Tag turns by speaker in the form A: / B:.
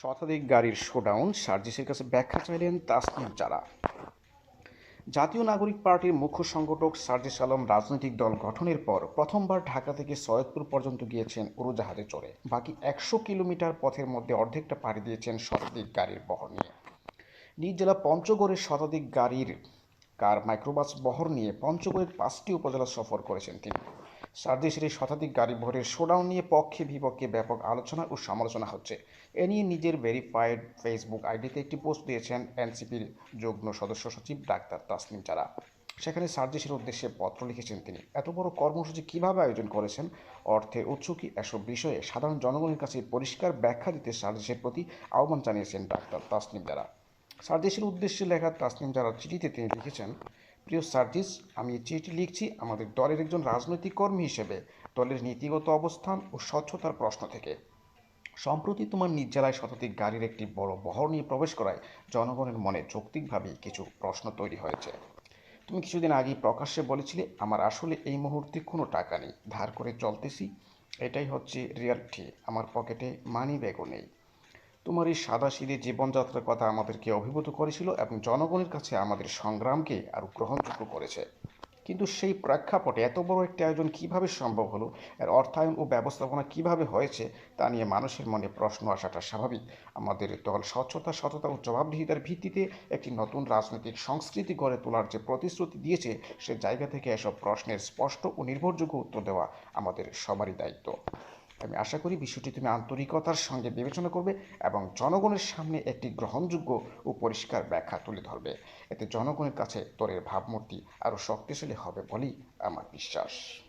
A: শতাধিক গাড়ির শোডাউন সার্জিসের কাছে ব্যাখ্যা চাইলেন তাসনিম চারা। জাতীয় নাগরিক পার্টির মুখ্য সংগঠক সার্জিস আলম রাজনৈতিক দল গঠনের পর প্রথমবার ঢাকা থেকে সৈয়দপুর পর্যন্ত গিয়েছেন উড়োজাহাজে চড়ে। বাকি একশো কিলোমিটার পথের মধ্যে অর্ধেকটা পাড়ি দিয়েছেন শতাধিক গাড়ির বহর নিয়ে। নিজ জেলা পঞ্চগড়ের শতাধিক গাড়ির, কার মাইক্রোবাস বহর নিয়ে পঞ্চগড়ের পাঁচটি উপজেলা সফর করেছেন তিনি। এই শতাধিক গাড়ি বহরের শোডাউন নিয়ে পক্ষে বিপক্ষে ব্যাপক আলোচনা ও সমালোচনা হচ্ছে। এ নিয়ে নিজের ভেরিফাইড ফেসবুক আইডিতে একটি পোস্ট দিয়েছেন এনসিপির যুগ্ম সদস্য সচিব ডাক্তার তাসনিম চারা। সেখানে সার্জিসের উদ্দেশ্যে পত্র লিখেছেন তিনি। এত বড় কর্মসূচি কীভাবে আয়োজন করেছেন? অর্থে উৎস কি এসব বিষয়ে সাধারণ জনগণের কাছে পরিষ্কার ব্যাখ্যা দিতে সার্জিসের প্রতি আহ্বান জানিয়েছেন ডাক্তার তাসনিম যারা সার্জিসের উদ্দেশ্যে লেখা তাসনিম যারা চিঠিতে তিনি লিখেছেন প্রিয় সার্জিস, আমি এই চিঠি লিখছি আমাদের দলের একজন রাজনৈতিক কর্মী হিসেবে। দলের নীতিগত অবস্থান ও স্বচ্ছতার প্রশ্ন থেকে। সম্প্রতি তোমার নিজ জেলায় শতাধিক গাড়ির একটি বড় বহর নিয়ে প্রবেশ করায় জনগণের মনে যৌক্তিকভাবেই কিছু প্রশ্ন তৈরি হয়েছে। তুমি কিছুদিন আগেই প্রকাশ্যে বলেছিলে, আমার আসলে এই মুহূর্তে কোনো টাকা নেই। ধার করে চলতেছি। এটাই হচ্ছে রিয়ালিটি। আমার পকেটে মানি ব্যাগও নেই। তোমার এই সাদা সিধে জীবনযাত্রার কথা আমাদেরকে অভিভূত করেছিল এবং জনগণের কাছে আমাদের সংগ্রামকে আরও গ্রহণযোগ্য করেছে। কিন্তু সেই প্রেক্ষাপটে এত বড় একটি আয়োজন কীভাবে সম্ভব হলো? এর অর্থায়ন ও ব্যবস্থাপনা কীভাবে হয়েছে? তা নিয়ে মানুষের মনে প্রশ্ন আসাটা স্বাভাবিক। আমাদের দল স্বচ্ছতা, সততা ও জবাবদিহিতার ভিত্তিতে একটি নতুন রাজনৈতিক সংস্কৃতি গড়ে তোলার যে প্রতিশ্রুতি দিয়েছে, সে জায়গা থেকে এসব প্রশ্নের স্পষ্ট ও নির্ভরযোগ্য উত্তর দেওয়া আমাদের সবারই দায়িত্ব। আমি আশা করি বিষয়টি তুমি আন্তরিকতার সঙ্গে বিবেচনা করবে এবং জনগণের সামনে একটি গ্রহণযোগ্য ও পরিষ্কার ব্যাখ্যা তুলে ধরবে। এতে জনগণের কাছে তোরের ভাবমূর্তি আরও শক্তিশালী হবে বলেই আমার বিশ্বাস।